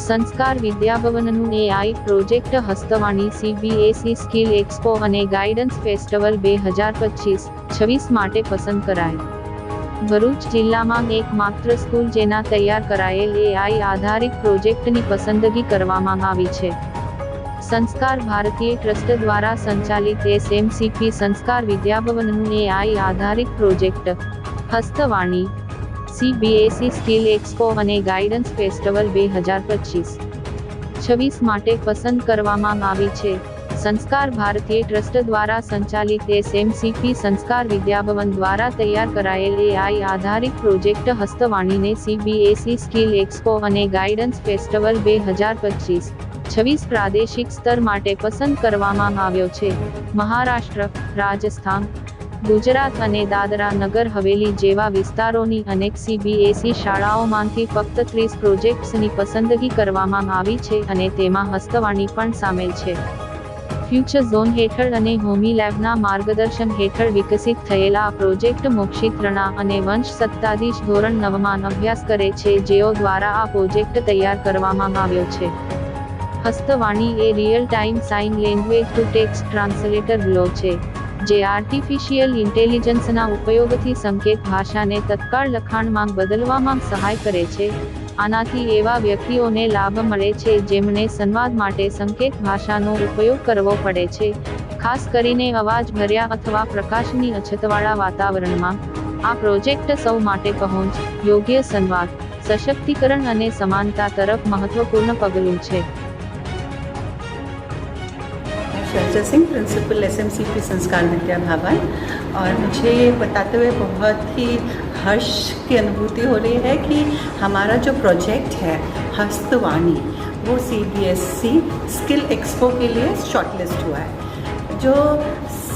સંસ્કાર વિદ્યાભવનનું AI project Hastvani CBSE skill expo અને guidance festival બે હજાર પચીસ, છવ્વીસ માટે પસંદ કરાય. ભરૂચ જિલ્લામાં એકમાત્ર સ્કૂલ જેના તૈયાર કરાયેલ એઆઈ આધારિત પ્રોજેક્ટની પસંદગી કરવામાં આવી છે. સંસ્કાર ભારતીય ટ્રસ્ટ દ્વારા સંચાલિત એસએમસીપી સંસ્કાર વિદ્યાભવનનું એઆઈ આધારિત project Hastvani CBSE skill expo અને ગાઈડન્સ ફેસ્ટિવલ બે હજાર પચીસ. છવ્વીસ માટે પસંદ કરવામાં આવી છે. સંસ્કાર ભારતીય ટ્રસ્ટ દ્વારા સંચાલિત એસએમસીપી સંસ્કાર વિદ્યાભવન દ્વારા તૈયાર કરાયેલ એઆઈ આધારિત પ્રોજેક્ટ હસ્તવાણીને સીબીએસઈ સ્કિલ એક્સપો અને ગાઈડન્સ ફેસ્ટિવલ બે હજાર પચીસ. છવ્વીસ પ્રાદેશિક સ્તર માટે પસંદ કરવામાં આવ્યો છે. મહારાષ્ટ્ર, રાજસ્થાન ગુજરાત અને દાદરા નગર હવેલી જેવા વિસ્તારોની અનેક સીબીએસઈ શાળાઓમાંથી ફક્ત ત્રીસ પ્રોજેક્ટ્સની પસંદગી કરવામાં આવી છે અને તેમાં હસ્તવાણી પણ સામેલ છે. ફ્યુચર ઝોન હેઠળ અને હોમી લેબના માર્ગદર્શન હેઠળ વિકસિત થયેલા પ્રોજેક્ટ મોક્ષિત રણા અને વંશ સત્તાધીશ ધોરણ નવમાં અભ્યાસ કરે છે જેઓ દ્વારા આ પ્રોજેક્ટ તૈયાર કરવામાં આવ્યો છે. હસ્તવાણી એ real time sign language to text translator લો છે. જે આર્ટિફિશિયલ ઇન્ટેલિજન્સના ઉપયોગથી સંકેત ભાષાને તત્કાળ લખાણમાં બદલવામાં સહાય કરે છે. આનાથી એવા વ્યક્તિઓને લાભ મળે છે જેમને સંવાદ માટે સંકેત ભાષાનો ઉપયોગ કરવો પડે છે. ખાસ કરીને અવાજ ભર્યા અથવા પ્રકાશની અછતવાળા વાતાવરણમાં. આ પ્રોજેક્ટ સૌ માટે પહોંચ, યોગ્ય સંવાદ, સશક્તિકરણ અને સમાનતા તરફ મહત્વપૂર્ણ પગલું છે. शर्चा Singh principal S M C P Sanskar Vidya Bhavan और मुझे बताते हुए बहुत ही हर्ष की अनुभूति हो रही है कि हमारा जो प्रोजेक्ट है, हस्तवाणी, वो C B S C skill expo के लिए शॉर्टलिस्ट हुआ है। जो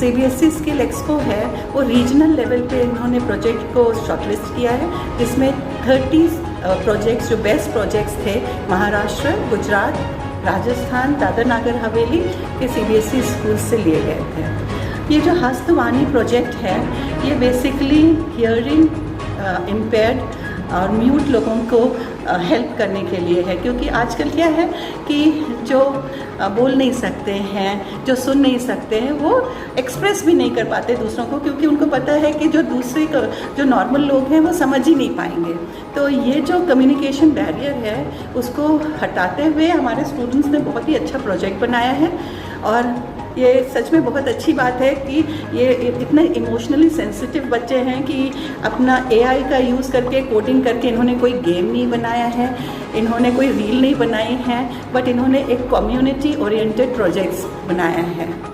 C B S C skill expo है, वो रीजनल लेवल पे इन्होंने प्रोजेक्ट को शॉर्टलिस्ट किया है, जिसमें 30 प्रोजेक्ट्स जो बेस्ट प्रोजेक्ट्स थे, महाराष्ट्र, गुजरात राजस्थान दादर नागर हवेली के सीबीएसई स्कूल से लिए गए थे। ये जो हस्तवाणी प्रोजेक्ट है, ये बेसिकली हियरिंग इम्पेयर्ड और म्यूट लोगों को हेल्प करने के लिए है, क्योंकि आजकल क्या है कि जो बोल नहीं सकते हैं, जो सुन नहीं सकते हैं, वो एक्सप्रेस भी नहीं कर पाते दूसरों को, क्योंकि उनको पता है कि जो दूसरे जो नॉर्मल लोग हैं, वो समझ ही नहीं पाएँगे। तो ये जो कम्युनिकेशन बैरियर है, उसको हटाते हुए हमारे स्टूडेंट्स ने बहुत ही अच्छा प्रोजेक्ट बनाया है और ये सच में बहुत अच्छी बात है कि ये इतने इमोशनली सेंसिटिव बच्चे हैं कि अपना एआई का यूज़ करके कोडिंग करके इन्होंने कोई गेम नहीं बनाया है, इन्होंने कोई रील नहीं बनाई है बट इन्होंने एक कम्युनिटी ओरिएंटेड प्रोजेक्ट्स बनाया है।